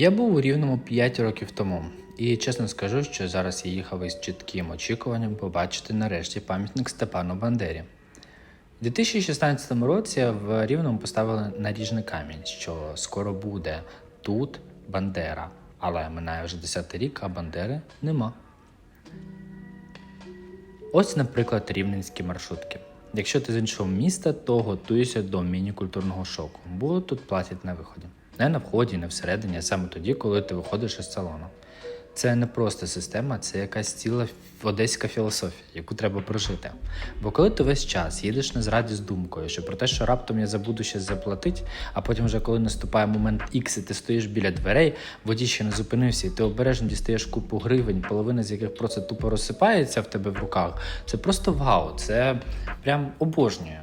Я був у Рівному 5 років тому, і чесно скажу, що зараз я їхав із чітким очікуванням побачити нарешті пам'ятник Степану Бандері. У 2016 році в Рівному поставили наріжний камінь, що скоро буде тут Бандера. Але минає вже 10 рік, а Бандери нема. Ось, наприклад, рівненські маршрутки. Якщо ти з іншого міста, то готуйся до міні-культурного шоку, бо тут платять на виході. Не на вході, не всередині, а саме тоді, коли ти виходиш із салону. Це не просто система, це якась ціла одеська філософія, яку треба прожити. Бо коли ти весь час їдеш на зраді з думкою, що про те, що раптом я забуду щось заплатити, а потім, вже коли наступає момент X, і ти стоїш біля дверей, водій ще не зупинився, і ти обережно дістаєш купу гривень, половина з яких просто тупо розсипається в тебе в руках. Це просто вау, це прям обожнюю.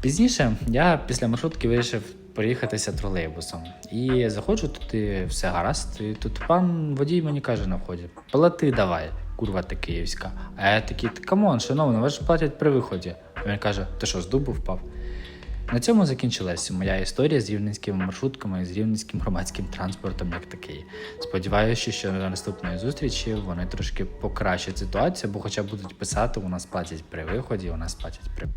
Пізніше я після маршрутки вирішив проїхатися тролейбусом. І заходжу туди, все гаразд. І тут пан водій мені каже на вході: плати давай, курва ти київська. А я такий, камон, шановний, вас ж платять при виході. Він каже: ти що, з дубу впав? На цьому закінчилася моя історія з рівненськими маршрутками і з рівненським громадським транспортом як такий. Сподіваюся, що до наступної зустрічі вони трошки покращать ситуацію, бо хоча будуть писати, у нас платять при виході, у нас платять при.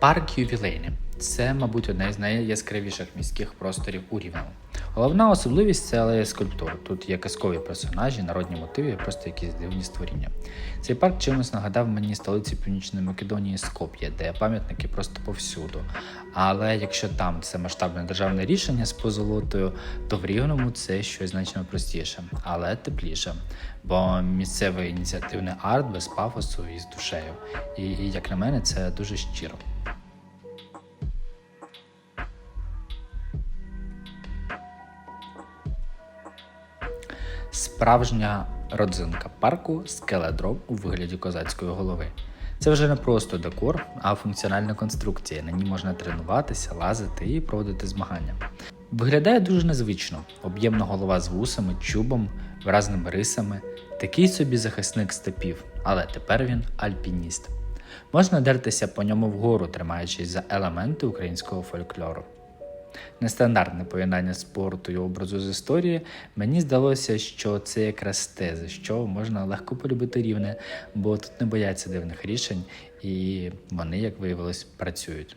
Парк ювілейний. Це, мабуть, одне з найяскравіших міських просторів у Рівному. Головна особливість це алея скульптур. Тут є казкові персонажі, народні мотиви, просто якісь дивні створіння. Цей парк чимось нагадав мені столиці Північної Македонії Скоп'є, де пам'ятники просто повсюду. Але якщо там це масштабне державне рішення з позолотою, то в Рівному це щось значно простіше, але тепліше. Бо місцевий ініціативний арт без пафосу і з душею. І, і як на мене, це дуже щиро. Справжня родзинка парку скеледром у вигляді козацької голови. Це вже не просто декор, а функціональна конструкція. На ній можна тренуватися, лазити і проводити змагання. Виглядає дуже незвично: об'ємна голова з вусами, чубом, виразними рисами. Такий собі захисник степів, але тепер він альпініст. Можна дертися по ньому вгору, тримаючись за елементи українського фольклору. Нестандартне поєднання спорту і образу з історії, мені здалося, що це якраз те, за що можна легко полюбити рівне, бо тут не бояться дивних рішень, і вони, як виявилось, працюють.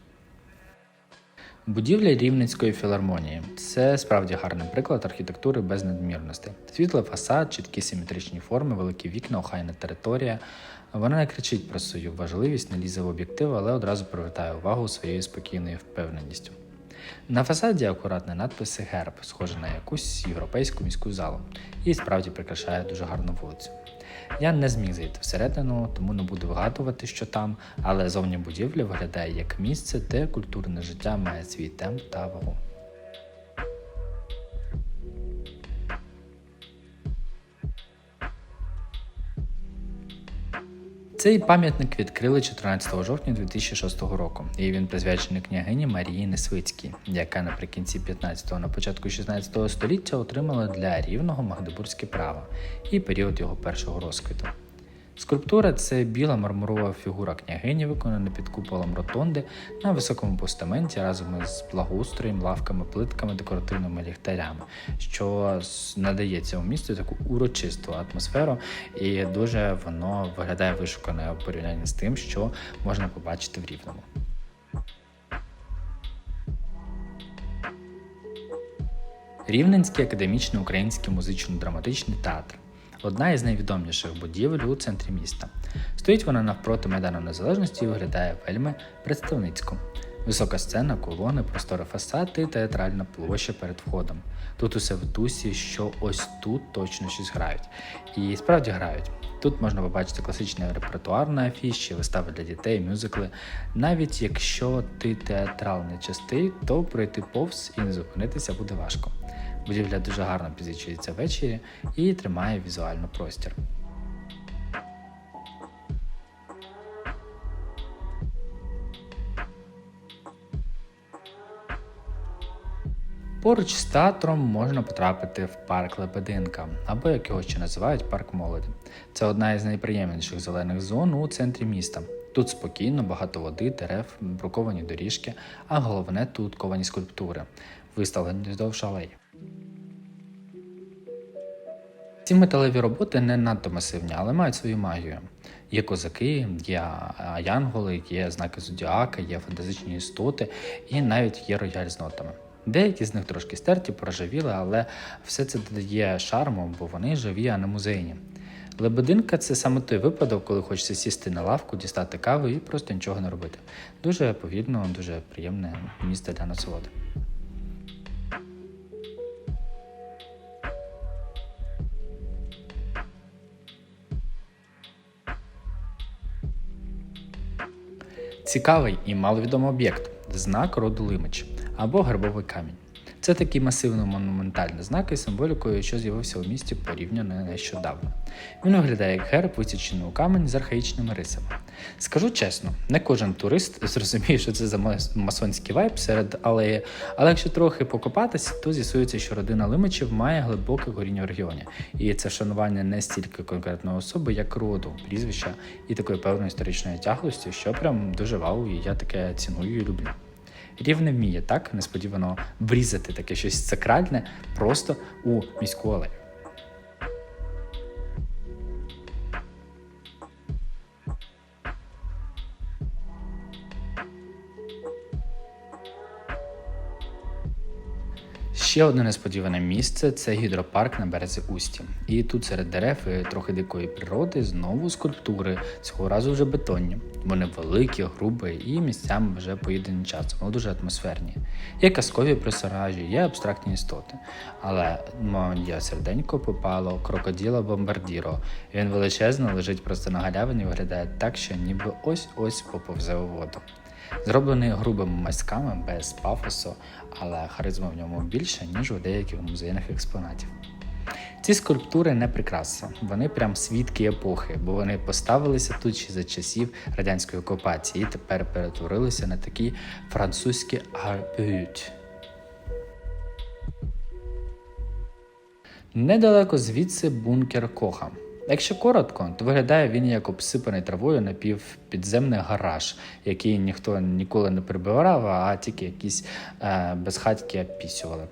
Будівля Рівненської філармонії це справді гарний приклад архітектури без надмірностей. Світлий фасад, чіткі симетричні форми, великі вікна, охайна територія. Вона не кричить про свою важливість, не лізе в об'єктив, але одразу привертає увагу своєю спокійною впевненістю. На фасаді акуратний надпис герб, схожий на якусь європейську міську залу, і справді прикрашає дуже гарну вулицю. Я не зміг зайти всередину, тому не буду вигадувати, що там, але зовні будівля виглядає як місце, де культурне життя має свій темп та вагу. Цей пам'ятник відкрили 14 жовтня 2006 року, і він присвячений княгині Марії Несвицькій, яка наприкінці 15-го, на початку 16 століття отримала для рівного магдебурзьке право і період його першого розквіту. Скульптура це біла мармурова фігура княгині, виконана під куполом ротонди на високому постаменті разом із благоустроєм, лавками, плитками, декоративними ліхтарями, що надає цьому місту таку урочисту атмосферу, і дуже воно виглядає вишукане у порівнянні з тим, що можна побачити в рівному. Рівненський академічний український музично-драматичний театр одна із найвідоміших будівель у центрі міста. Стоїть вона навпроти Майдану Незалежності і виглядає вельми представницько. Висока сцена, колони, простори фасад і театральна площа перед входом. Тут усе в дусі, що ось тут точно щось грають. І справді грають. Тут можна побачити класичний репертуар на афіші, вистави для дітей, мюзикли. Навіть якщо ти театрал не частий, то пройти повз і не зупинитися буде важко. Будівля дуже гарно підсвічується ввечері і тримає візуально простір. Поруч з театром можна потрапити в парк Лебединка, або як його ще називають парк молоді. Це одна із найприємніших зелених зон у центрі міста. Тут спокійно, багато води, дерев, бруковані доріжки, а головне тут ковані скульптури, виставлені вздовж алеї. Ці металеві роботи не надто масивні, але мають свою магію. Є козаки, є янголи, є знаки зодіака, є фантастичні істоти і навіть є рояль з нотами. Деякі з них трошки стерті, проржавіли, але все це додає шарму, бо вони живі, а не музейні. Лебединка це саме той випадок, коли хочеться сісти на лавку, дістати каву і просто нічого не робити. Дуже повільно, дуже приємне місце для насолоди. Цікавий і маловідомий об'єкт знак роду Лимич або гербовий камінь. Це такий масивно монументальний знак із символікою, що з'явився у місті порівняно нещодавно. Він виглядає як герб, висічений у камінь з архаїчними рисами. Скажу чесно, не кожен турист зрозуміє, що це за мас- масонський вайб серед алеї, але якщо трохи покопатися, то з'ясується, що родина Лимичів має глибоке коріння в регіоні. І це вшанування не стільки конкретної особи, як роду, прізвища і такої певної історичної тяглості, що прям дуже вау, і я таке ціную і люблю. Рівне вміє так несподівано врізати таке щось сакральне просто у міську алею. Ще одне несподіване місце це гідропарк на березі Усті. І тут серед дерев і трохи дикої природи знову скульптури, цього разу вже бетонні. Вони великі, грубі і місцями вже поїдені часом, але дуже атмосферні. Є казкові персонажі, є абстрактні істоти. Але моє серденько попало крокоділа бомбардіро. Він величезно лежить просто на галявині, виглядає так, що ніби ось-ось поповзе у воду. Зроблений грубими мазками без пафосу, але харизма в ньому більше, ніж у деяких музейних експонатів. Ці скульптури не прикраса, вони прям свідки епохи, бо вони поставилися тут ще за часів радянської окупації і тепер перетворилися на такі французькі арбют. Недалеко звідси бункер Коха. Якщо коротко, то виглядає він як обсипаний травою напівпідземний гараж, який ніхто ніколи не прибирав, а тільки якісь е, безхатьки опісювали.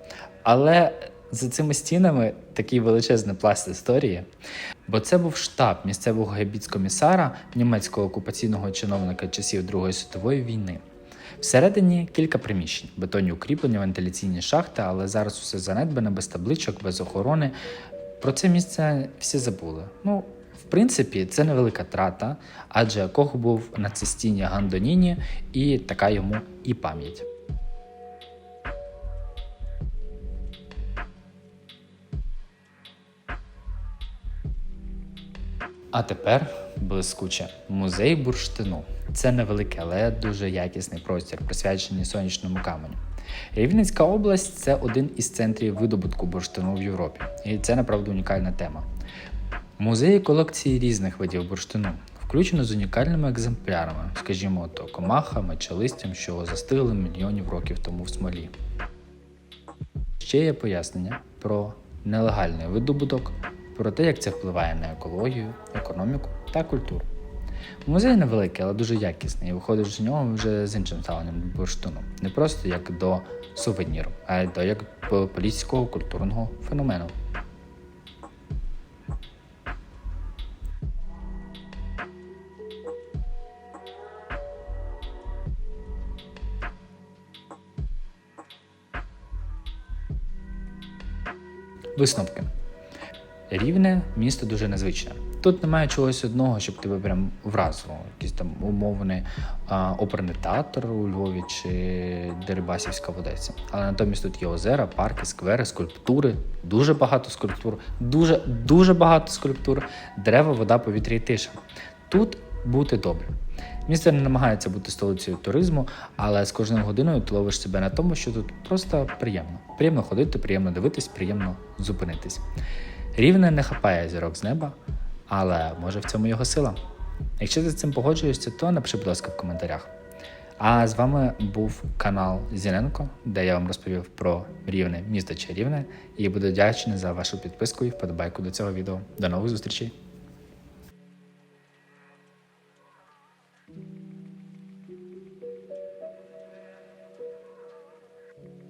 Але за цими стінами такий величезний пласт історії. Бо це був штаб місцевого гебіцкомісара, німецького окупаційного чиновника часів Другої світової війни. Всередині кілька приміщень, бетонні укріплення, вентиляційні шахти, але зараз усе занедбане, без табличок, без охорони. Про це місце всі забули. Ну, в принципі, це невелика трата, адже Кох був на цистіні Гандоніні, і така йому і пам'ять. А тепер блискуче музей бурштину. Це невеликий, але дуже якісний простір, присвячений сонячному каменю. Рівненська область це один із центрів видобутку бурштину в Європі, і це направду унікальна тема. Музеї колекції різних видів бурштину, включено з унікальними екземплярами, скажімо, то комахами чи листям, що застигли мільйонів років тому в смолі. Ще є пояснення про нелегальний видобуток, про те, як це впливає на екологію, економіку та культуру. Музей невеликий, але дуже якісний, і виходиш з нього вже з іншим ставленням до бурштину. Не просто як до сувеніру, а й до як до поліцького культурного феномену. Висновки. Рівне місто дуже незвичне. Тут немає чогось одного, щоб тебе прям вразило. Якийсь там умовний а, оперний театр у Львові чи Дерибасівська в. Але натомість тут є озера, парки, сквери, скульптури, дуже багато скульптур, дуже дуже багато скульптур, дерева, вода, повітря і тиша. Тут бути добре. Місто не намагається бути столицею туризму, але з кожною годиною ти ловиш себе на тому, що тут просто приємно. Приємно ходити, приємно дивитись, приємно зупинитись. Рівне не хапає зірок з неба, але може в цьому його сила. Якщо ти з цим погоджуєшся, то напиши, будь ласка, в коментарях. А з вами був канал Зіненко, де я вам розповів про рівне місто Чарівне і буду вдячний за вашу підписку і вподобайку до цього відео. До нових зустрічей!